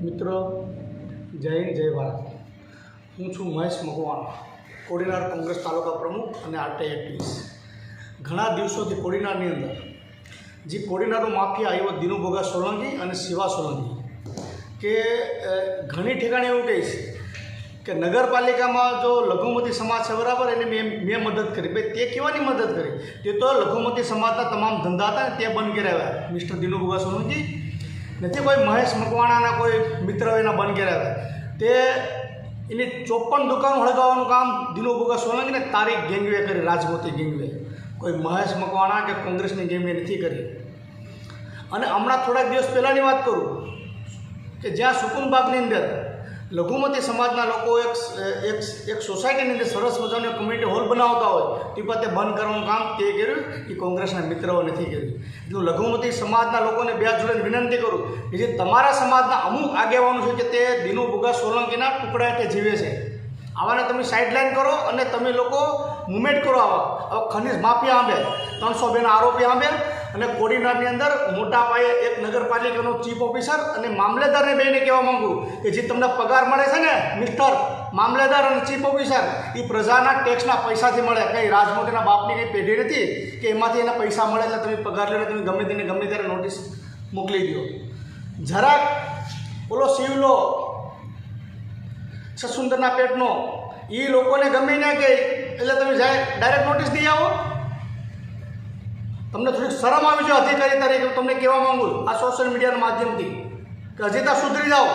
મિત્રો, જય હિન્દ, જય ભારત. હું છું મહેશ મકવાણ, કોડીનાર કોંગ્રેસ તાલુકા પ્રમુખ અને આરટીઆઈ એક્ટિવિસ્ટ. ઘણા દિવસોથી કોડીનારની અંદર, જે કોડીનારનો માફિયા આવ્યો દિનુભોગા સોલંકી અને શિવા સોલંકી, કે ઘણી ઠેકાણે એવું કહે છે કે નગરપાલિકામાં જો લઘુમતી સમાજ છે બરાબર, એને મેં મેં મદદ કરી. ભાઈ, તે કેવાની મદદ કરી? તે તો લઘુમતી સમાજના તમામ ધંધા હતા ને તે બંધ કરાવ્યા મિસ્ટર દિનુભોગા સોલંકી. નથી, કોઈ મહેશ મકવાણાના કોઈ મિત્ર એના બંધ કરાવ્યા તે એની ચોપન દુકાનો હળગાવવાનું કામ દિનુ સોલંકીને સોલંકી તારીખ ગેંગવે કરી રાજમોતી ગેંગવે કોઈ મહેશ મકવાણા કે કોંગ્રેસની ગેંગવે નથી કરી. અને હમણાં થોડાક દિવસ પહેલાંની વાત કરું કે જ્યાં સુકુનબાગની અંદર લઘુમતી સમાજના લોકો એક એક એક સોસાયટીની અંદર સરસ મજાનો કમ્યુનિટી હોલ બનાવતા હોય તે પર બંધ કરવાનું કામ તે કર્યું એ કોંગ્રેસના મિત્રોએ નથી કર્યું. એટલું લઘુમતી સમાજના લોકોને બે જોડે વિનંતી કરું કે જે તમારા સમાજના અમુક આગેવાનો છે કે તે દિનુ ભુગા સોલંકીના ટુકડા એટલે જીવે છે. આવાને તમે સાઇડલાઇન કરો અને તમે લોકો મુવમેન્ટ કરો આવા. હવે ખનિજ માફિયા આંબે, ત્રણસો બેના આરોપી આંબે અને કોડીનારની અંદર મોટા પાયે એક નગરપાલિકાનો ચીફ ઓફિસર અને મામલેદારને બેને કહેવા માગું કે જે તમને પગાર મળે છે ને, મિસ્ટર મામલેદાર અને ચીફ ઓફિસર એ પ્રજાના ટેક્સના પૈસાથી મળે. કંઈ રાજમોદીના બાપની કંઈ પેઢી નથી કે એમાંથી એના પૈસા મળે એટલે તમે પગાર લઈને તમે ગમે તેને ગમે ત્યારે નોટિસ મોકલી દો. જરાક ઓલો શિવલો, સસુંદરના પેટનો એ લોકોને ગમે ના કે એટલે તમે જાય ડાયરેક્ટ નોટિસ દઈ આવો. તમને થોડીક શરમ આવી છે અધિકારી તરીકે તમને કહેવા માંગુ આ સોશિયલ મીડિયાના માધ્યમથી. કે હજી ત્યાં સુધરી જાઓ.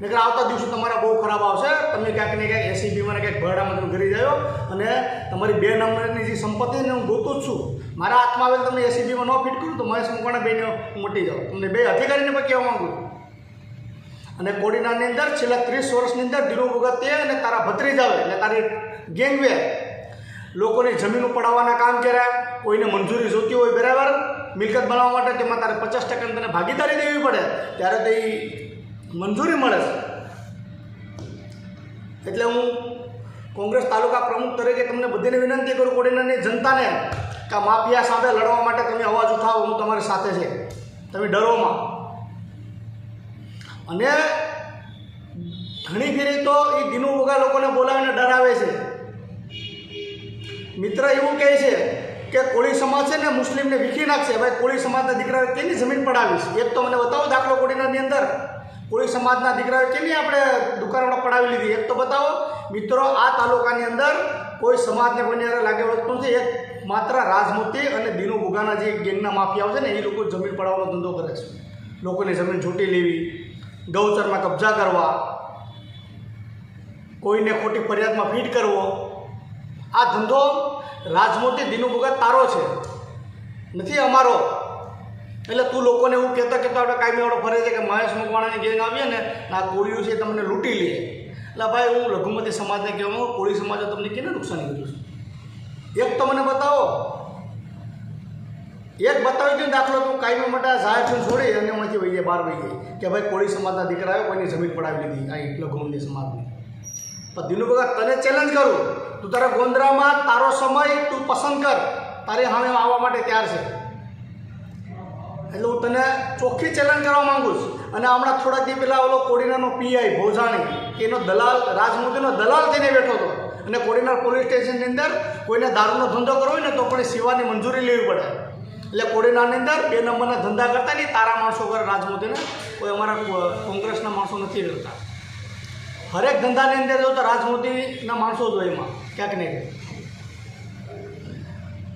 નહીં આવતા દિવસો તમારા બહુ ખરાબ આવશે. તમે ક્યાંક ને ક્યાંક એસીબીમાં ક્યાંક ભરડામાં તમે ઘરી જાઓ અને તમારી બે નંબરની જે સંપત્તિને હું ગોતું જ છું. મારા હાથમાં આવેલ તમને એસીબીમાં ન ફિટ કરું તો મહેશ મુકાણા બેને મટી જાઓ. તમને બે અધિકારીને પણ કહેવા માંગુ અને કોડીનાની અંદર છેલ્લા ત્રીસ વર્ષની અંદર દિનુ ભગતે અને તારા ભત્રીજાવે એટલે તારી ગેંગવે લોકોની જમીન ઉપડાવવાના કામ કર્યા. કોઈને મંજૂરી જોતી હોય બરાબર? મિલકત બનાવવા માટે તેમાં તારે પચાસ ટકાની તને ભાગીદારી દેવી પડે. ત્યારે તે મંજૂરી મળે છે. એટલે હું કોંગ્રેસ તાલુકા પ્રમુખ તરીકે તમને બધીને વિનંતી કરું, કોડીનારની જનતાને, કે માફિયા સામે લડવા માટે તમે અવાજ ઉઠાવો, હું તમારી સાથે છે. તમે ડરોમાં અને ઘણી ફેરી તો એ દિનુ બોગા લોકોને બોલાવીને ડરાવે છે. મિત્ર એવું કહે છે કે કોળી સમાજ છે ને મુસ્લિમને વીખી નાખશે. ભાઈ કોળી સમાજના દીકરાએ કેની જમીન પડાવીશ એક તો મને બતાવો દાખલો કોડીનાની અંદર. કોળી સમાજના દીકરાએ કેની આપણે દુકાનો પડાવી લીધી? એક તો બતાવો. મિત્રો, આ તાલુકાની અંદર કોઈ સમાજને કોઈની અંદર લાગે વળગતું નથી એક માત્ર રાજમૂર્તિ અને દિનુ ભુગાના જે ગેંગના માફિયાઓ છે ને, એ લોકો જમીન પડાવવાનો ધંધો કરે છે. લોકોની જમીન છૂટી લેવી, ગૌચરમાં કબજા કરવા, કોઈને ખોટી ફરિયાદમાં ફીટ કરવો આ ધંધો રાજમોતી દીનુ ભગત તારો છે. નથી અમારો. એટલે તું લોકોને એવું કહેતા કહેતા આપણે કાયમી વાળો ફરે છે કે મહેશ મકવાણાની ગેંગ આવીએ ને આ કોળીઓ છે તમને લૂંટી લે. એટલે ભાઈ, હું લઘુમતી સમાજને કહેવા કોળી સમાજે તમને કેને નુકસાન કર્યું છે? એક તો મને બતાવો. એક બતાવી દઉં દાખલો તું કાયમી માટે જાહેર છું છોડી અને એમાંથી વહી જાય, બહાર વહી ગઈ કે ભાઈ, કોળી સમાજના દીકરાએ કોઈની જમીન પડાવી લીધી, આ લઘુમતી સમાજની. પણ દિનુ ભગત તને ચેલેન્જ કરું. તું તારા ગોંદરામાં તારો સમય તું પસંદ કર. તારે સામે આવવા માટે તૈયાર છે. એટલે હું તને ચોખ્ખી ચેલેન્જ કરવા માંગુ છું. અને હમણાં થોડાક દી પહેલાં ઓલો કોડીનાનો પીઆઈ ભોજાણી, કે એનો દલાલ રાજમોદીનો દલાલ થઈને બેઠો હતો. અને કોડીનાર પોલીસ સ્ટેશનની અંદર કોઈને દારૂનો ધંધો કરવો હોય ને તો પણ સેવાની મંજૂરી લેવી પડે. એટલે કોડીનારની અંદર બે નંબરના ધંધા કરતા નહીં, તારા માણસો કરે રાજમોદીને કોઈ અમારા કોંગ્રેસના માણસો નથી કરતા હરેક ધંધાની અંદર જો તો રાજમોતીના માણસો જ હોય એમાં, ક્યાંક ને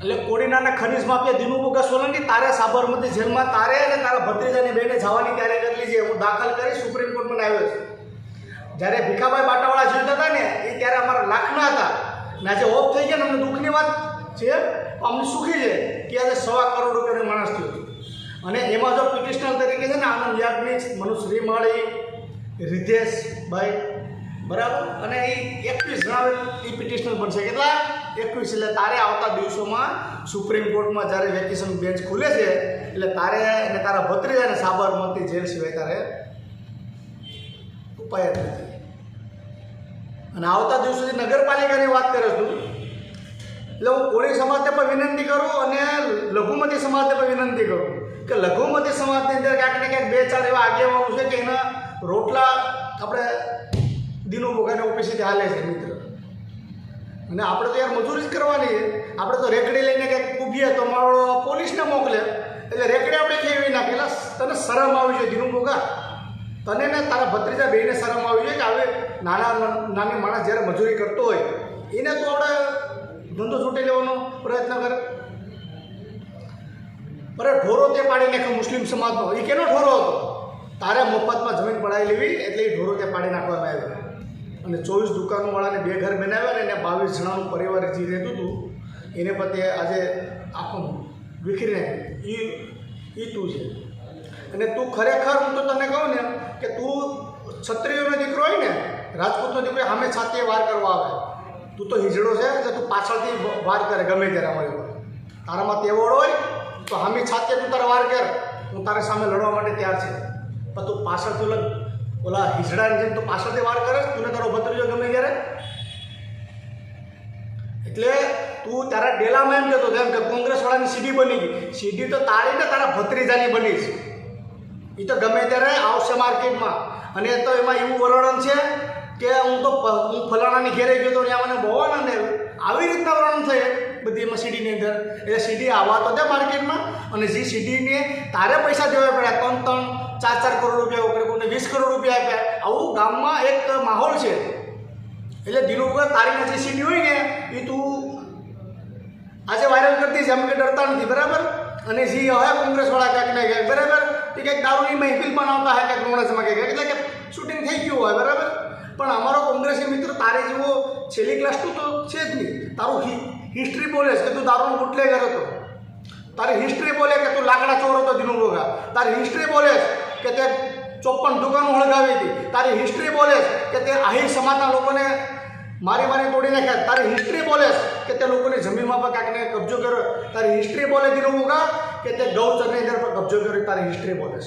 એટલે કોડીનારના ખનીજ માફિયા દિનુ બોગા સોલંકી, તારે સાબરમતી જેલમાં તારે અને તારા ભત્રીજાની બેને જવાની ત્યારે કરેલી છે હું દાખલ કરી સુપ્રીમ કોર્ટમાં આવ્યો છું. જ્યારે ભીખાભાઈ બાટાવાળા જીવતા હતા ને, એ ત્યારે અમારા લાખના હતા. ને આજે ઓફ થઈ ગયા ને, અમને દુઃખની વાત છે? અમને સુખી છે કે આજે સવા કરોડ રૂપિયાનો માણસ થયો. અને એમાં જો પિટિશનર તરીકે છે ને આનંદ યાજ્ઞિક, મનુશ્રી શ્રીમાળી રિધેશભાઈ બરાબર? અને એ એકવીસ જણાવેલ એ પિટિશનર બનશે. કેટલા? એકવીસ. એટલે તારે આવતા દિવસોમાં સુપ્રીમ કોર્ટમાં જ્યારે વેકેશન બેન્ચ ખુલે છે, એટલે તારે અને તારા ભત્રીજાને સાબરમતી જેલ સિવાય તારે ઉપાય જ નથી. અને આવતા દિવસોથી નગરપાલિકાની વાત કરે છું એટલે હું કોળી સમાજને પણ વિનંતી કરું અને લઘુમતી સમાજને પણ વિનંતી કરું કે લઘુમતી સમાજની અંદર ક્યાંક ને ક્યાંક બે ચાર એવા આગેવાનો છે કે એના રોટલા આપણે દિનો ભોગાને ઓફિસેથી હાલે છે મિત્ર. અને આપણે તો યાર મજૂરી જ કરવાની આપણે તો રેકડી લઈને કંઈક ઊભીએ તો મારો પોલીસને મોકલે. એટલે રેકડી આપણે ખેવી નાખેલા તને શરમ આવી છે દિનું મોગા તને ને તારા ભત્રીજા બેને શરમ આવી છે કે હવે નાના નાની માણસ જ્યારે મજૂરી કરતો હોય, એને તો આપણે ધંધો છૂટી લેવાનો પ્રયત્ન કરે. અરે ઢોરો તે પાડી નાખે મુસ્લિમ સમાજનો. એ કેનો ઢોરો હતો? તારે મફતમાં જમીન પડાવી લેવી, એટલે એ ઢોરો તે પાડી નાખવામાં આવ્યો. અને ચોવીસ દુકાનોવાળાને બે ઘર બનાવ્યા ને એને બાવીસ જણાનું પરિવાર જે રહેતું હતું, એને પતે આજે આખું વિખરીને એ એ તું છે. અને તું ખરેખર, હું તો તને કહું ને, કે તું ક્ષત્રિયોનો દીકરો હોય ને, રાજપૂતનો દીકરો સામે છાતીએ વાર કરવા આવે. તું તો હિજડો છે, એટલે તું પાછળથી વાર કરે, ગમે ત્યારે અમારી ઉપર. તારામાં તેવડ હોય, તો હામી છાતીએ તું તારા વાર કર. હું તારા સામે લડવા માટે તૈયાર છે. પણ તું પાછળથી ઓલા ઓલા હિજડાની જેમ તો પાછળથી વાર કરે તું તારો ભત્રીજો ગમે ત્યારે. એટલે તું તારા ડેલામાં એમ કહેતો હતો, એમ કે કોંગ્રેસવાળાની સીડી બની ગઈ. સીડી તો તારી ને તારા ભત્રીજાની બની છે. એ તો ગમે ત્યારે આવશે માર્કેટમાં. અને તો એમાં એવું વર્ણન છે કે હું તો હું ફલાણાની ઘેરે ગયો તો ત્યાં મને બહુ આનંદ આવ્યો. આવી રીતના બધી એમાં સીડીની અંદર. એટલે સીડી આવવા તો દે માર્કેટમાં, અને જે સીડીને તારે પૈસા દેવા પડ્યા, ત્રણ ત્રણ, ચાર ચાર કરોડ રૂપિયા ઉપર કોઈને વીસ કરોડ રૂપિયા આપ્યા. આવું ગામમાં એક માહોલ છે. એટલે દિનો વગર તારીને જે સીડી હોય ને એ તું આજે વાયરલ કરતી એમ કે ડરતા નથી, બરાબર? અને જે હવે કોંગ્રેસવાળા ક્યાંક ને ક્યાંક, બરાબર? એ કંઈક દારૂની મહેફિલ બનાવતા હોય, ક્યાંક કોંગ્રેસમાં ક્યાંક, એટલે કે શૂટિંગ થઈ ગયું હોય, બરાબર? પણ અમારો કોંગ્રેસી મિત્ર તારે જેવો છેલ્લી ક્લાસ તો છે જ નહીં. તારું હિસ્ટ્રી બોલે કે તું દારૂનો બુટલેગર હતો. તારી હિસ્ટ્રી બોલે કે તું લાકડા ચોર હતો દિનુ ભોગા તારી હિસ્ટ્રી બોલે કે તે ચોપન દુકાનો હળગાવી હતી. તારી હિસ્ટ્રી બોલે કે તે આહિર સમાજના લોકોને મારી મારી તોડી નાખ્યા તારી હિસ્ટ્રી બોલે કે તે લોકોની જમીનમાં પર કાંઈક ને કબજો કર્યો. તારી હિસ્ટ્રી બોલે દિનુ ભોગા કે તે ગૌચરની અંદર પર કબજો કર્યો તારી હિસ્ટ્રી બોલે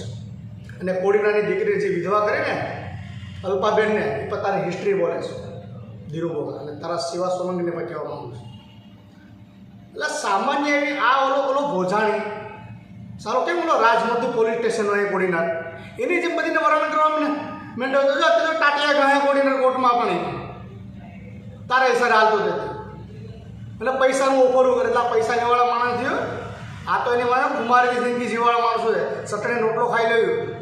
અને કોડીનાની દીકરી જે વિધવા કરે ને, અલ્પાબેનને, એ પણ તારી હિસ્ટ્રી બોલે છે. ધીરુભોગા અને તારા શિવા સોલંકીને પણ કહેવા માગું છું. એટલે સામાન્ય એવી આ ઓલો ઓલો ભોજાણી, સારો કેમ ઓલો રાજમધુ પોલીસ સ્ટેશન હોય કોડીનાર? એની જેમ બધીને વરણ કરવા મને મેં જોજો જો ટાટિયા ગયા કોડીનાર કોર્ટમાં પણ તારા સર હાલતો જતી એટલે પૈસાનું ઓફરું કરે, એટલે આ પૈસા લેવાળા માણસ થયો. આ તો એની માને કુમારી જિંદગી જીવાળા માણસો છે. સતરે રોટલો ખાઈ લેવું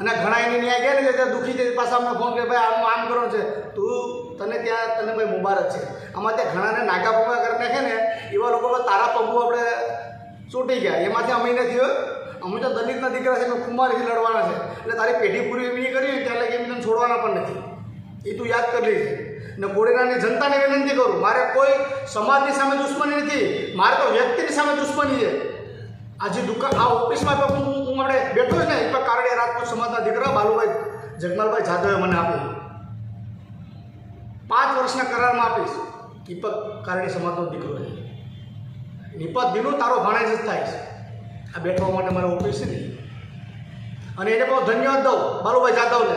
અને ઘણા એની ન્યાય ગયા ને ત્યાં દુઃખી છે પાછા અમને ફોન કરે ભાઈ, આમ આમ કરવાનું છે. તું તને ત્યાં તને ભાઈ મુબારક છે. આમાં ત્યાં ઘણાને નાગા પોગા કરી નાખે ને, એવા લોકો તારા પંપુ આપણે ચૂંટી ગયા. એમાંથી અમે નથી અમે તો દલિતના દીકરા છે કુમારીથી લડવાના છે. એટલે તારી પેઢી પૂરી એવી કરી હોય, ત્યાં લગી એમ તને છોડવાના પણ નથી. એ તું યાદ કરી લેજે. ને કોડીનાની જનતાને વિનંતી કરું, મારે કોઈ સમાજની સામે દુશ્મની નથી. મારે તો વ્યક્તિની સામે દુશ્મની છે. આજે દુકાન આ ઓફિસમાં તો હું હું મને બેઠો છે ને એક કારણે રાજપૂત સમાજના દીકરા બાલુભાઈ જગમાલભાઈ જાદવે મને આપ્યું પાંચ વર્ષના કરારમાં આપીશ. દીપક કારડી સમાજનો દીકરો છે. નિપત દિનું તારો ભાણેજ જ થાય છે. આ બેઠવા માટે મારે ઓફિસ છે ને. અને એને બહુ ધન્યવાદ દઉં, બાલુભાઈ જાદવને,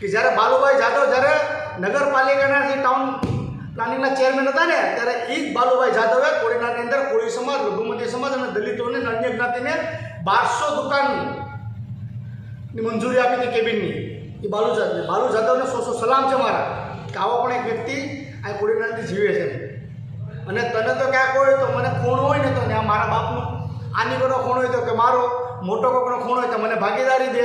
કે જ્યારે બાલુભાઈ જાદવ જ્યારે નગરપાલિકાના જે ટાઉન પ્લાનિંગના ચેરમેન હતા ને, ત્યારે એ જ બાલુભાઈ જાદવે કોડીનારની અંદર કોળી સમાજ લઘુમતી સમાજ અને દલિતોને અને અન્ય જ્ઞાતિને બારસો દુકાનની મંજૂરી આપી હતી કેબિનની. એ બાલુ જાદવ બાલુ જાદવને સો સો સલામ છે મારા. કે આવો પણ એક વ્યક્તિ આ કોડીનારથી જીવે છે. અને તને તો ક્યાંક હોય તો મને ખૂણ હોય ને તો આ મારા બાપનું. આની કોનો ખૂણ હોય તો કે મારો. મોટો કોકનો ખૂણ હોય તો મને ભાગીદારી દે.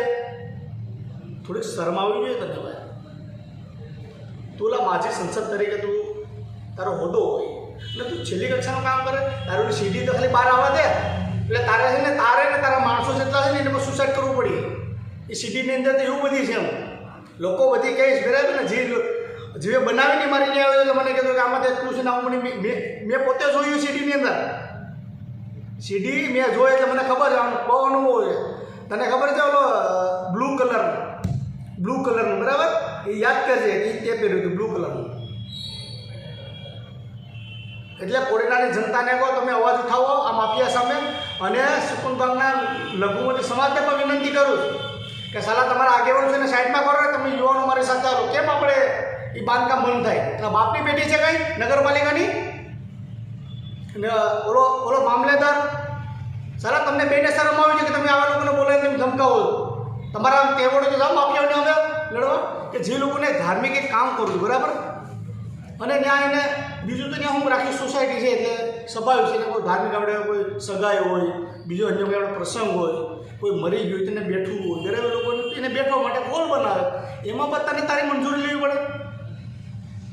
થોડીક શરમ આવવી જોઈએ તને ભાઈ. તું ઓલા માજી સંસદ તરીકે તું તારો હોદ્દો હોય. એટલે તું છેલ્લી કક્ષાનું કામ કરે. તારું સીડી તો ખાલી બહાર આવવા દે. એટલે તારે છે ને, તારે ને તારા માણસો જેટલા છે ને એને સુસાઇડ કરવું પડી. એ સિટીની અંદર તો એવું બધી છે એમ. લોકો બધી કહીશ બરાબર ને જે જે બનાવીને મારી નહીં આવ્યો એટલે મને કીધું કે આમાં એટલું છે ને, આવું મને મેં પોતે જોયું સિટીની અંદર. સીડી મેં જોઈ એટલે મને ખબર છે આમ બહુ અનુભવ છે. તને ખબર છે ઓલો બ્લુ કલર બ્લુ કલરનું, બરાબર? એ યાદ કરજે, એ તે પહેર્યું હતું, બ્લુ કલરનું. એટલે કોડીનાની જનતાને કહો, તમે અવાજ ઉઠાવો આ માફિયા સામે અને સુકુનબાગના લઘુમતી સમાજને પણ વિનંતી કરું કે સાલા તમારા આગેવાન છે ને સાઈડમાં કરો ને તમે યુવાનો મારી સાથે આવો. કેમ આપણે એ બાંધકામ બંધ થાય? એટલે બાપની પેઢી છે કંઈ? નગરપાલિકાની? અને ઓલો ઓલો મામલેદાર? સારા તમને બેને શરમ આવી છે કે તમે આવા લોકોને બોલાવીને ધમકાવો તમારા કેવડો તો જાઓ માફિયાઓને જે લોકોને ધાર્મિક એક કામ કરવું બરાબર? અને ત્યાં એને બીજું તો ત્યાં હું રાખી સોસાયટી છે એટલે સભા છે એટલે કોઈ ધાર્મિક આપણે કોઈ સગાઈ હોય, બીજો અન્ય કોઈ આપણે પ્રસંગ હોય, કોઈ મરી ગયું તેને બેઠવું હોય દરેક લોકોને એને બેઠવા માટે હોલ બનાવે? એમાં પણ તને તારી મંજૂરી લેવી પડે.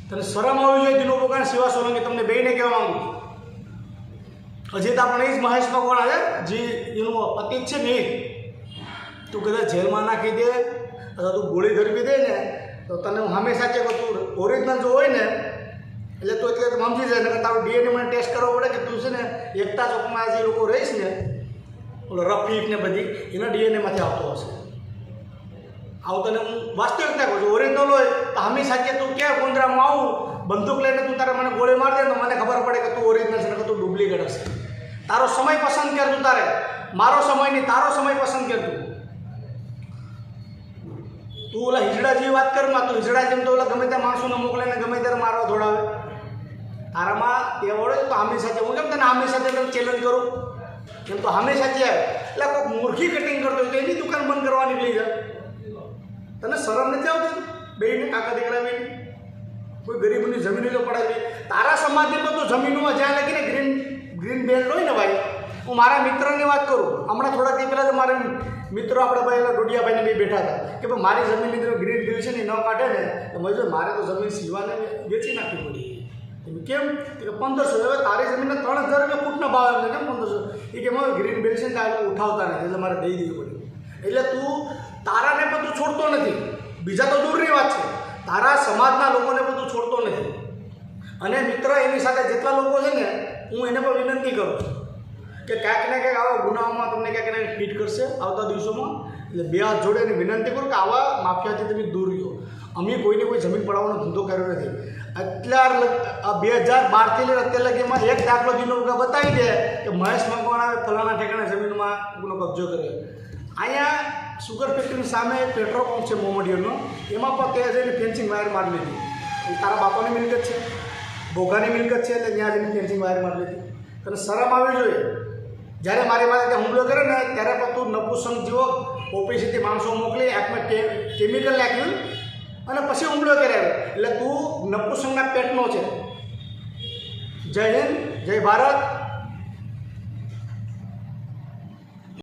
તને શરમ આવવી જોઈએ દિનો બોકાણ શિવા સોલંકી તમને બેને કહેવા માંગુ છું. હજી તો એ જ મહેશ ભગવાન આવે? જે એનું પતિ છે ને તું કદાચ જેલમાં નાખી દે, અથવા તું ગોળી ધરવી દે ને, તો તને હું હંમેશા છે કે તું ઓરિજિનલ જો હોય ને એટલે તું એટલે સમજી જાય ને તારું ડીએનએ મને ટેસ્ટ કરવો પડે કે તું છે ને એકતા ચોકમાં જે લોકો રહીશ ને, ઓલો રફીક ને બધી, એના ડીએનએમાંથી આવતો હશે. આવું તને હું વાસ્તવિકતા કહું છું ઓરિજિનલ હોય તો હંમેશા કે તું ક્યાં ગોંદરામાં આવું, બંદૂક લઈને તું તારે મને ગોળી મારી દે તો મને ખબર પડે કે તું ઓરિજિનલ છે કે તું ડુપ્લિકેટ હશે. તારો સમય પસંદ કર તું તારે. મારો સમય નહીં, તારો સમય પસંદ કર તું. તું ઓલા હિજડા જેવી વાત કરમાં તું હિજડા જેમ તો ઓલા ગમે ત્યાં માણસોને મોકલે ને ગમે ત્યારે મારવા દોડાવે. તારામાં તે વળે તો આમી સાથે હું કેમ તને સાથે તને ચેલેન્જ કરું? એમ તો હંમેશા છે એટલે કોઈ મૂર્ખી કટિંગ કરતો હોય તો એની દુકાન બંધ કરવાની જાય તને શરમ નથી આવતી? બેને કાકા દીકરા બેન. કોઈ ગરીબની જમીન જો પડાવી તારા સમાજમાં તો જમીનમાં જ્યાં લગીને ગ્રીન ગ્રીન બેલ્ટ હોય ને ભાઈ, હું મારા મિત્રની વાત કરું. હમણાં થોડા દિવસ પહેલાં તો મારા મિત્રો આપણે ભાઈ ડોડિયાભાઈને બી બેઠા હતા કે ભાઈ મારી જમીનની અંદર ગ્રીન બિલ છે ને ન કાઢે ને. તો મેં મારે તો જમીન સીવાને વેચી નાખવી પડી. કેમ? કે પંદરસો. હવે તારી જમીનને ત્રણ હજાર રૂપિયા ફૂટના ભાવ આવે કેમ પંદરસો? એ કેમ હવે ગ્રીન બિલ છે ને ત્યાં ઉઠાવતા નથી, એટલે મારે દઈ દેવી પડે. એટલે તું તારાને પણ તું છોડતો નથી. બીજા તો દૂરની વાત છે. તારા સમાજના લોકોને પણ તું છોડતો નથી. અને મિત્ર, એની સાથે જેટલા લોકો છે ને, હું એને પણ વિનંતી કરું છું કે ક્યાંક ને ક્યાંક આવા ગુનાઓમાં તમને ક્યાંક ને ક્યાંક કરશે આવતા દિવસોમાં. એટલે બે હાથ જોડે એની વિનંતી કરું કે આવા માફિયાથી તમે દૂર અમે કોઈને કોઈ જમીન પડાવવાનો ધંધો કર્યો નથી. અત્યાર આ બે હજાર બારથી લઈને અત્યાર લગીમાં એક દાખલો જીનો બતાવી દે કે મહેશ મકવાણાએ ફલાણા ઠેકાણે જમીનમાં કોઈનો કબજો કર્યો. અહીંયા સુગર ફેક્ટરીની સામે પેટ્રોલ પંપ છે મોમડીયરનો એમાં પણ ત્યાં જઈને ફેન્સિંગ વાયર મારી લીધી. તારા બાપાની મિલકત છે. ભોગાની મિલકત છે એટલે ત્યાં જઈને ફેન્સિંગ વાયર મારી લીધી. તને શરમ આવવી જોઈએ. જ્યારે મારી પાસે હુમલો કરે ને, ત્યારે પણ તું નપુસંગ જેવો ઓફિસેથી માણસો મોકલી, આંખમાં કે કેમિકલ નાખ્યું. અને પછી હુમલો કર્યો. એટલે તું નપુસંગના પેટનો છે. જય હિન્દ જય ભારત.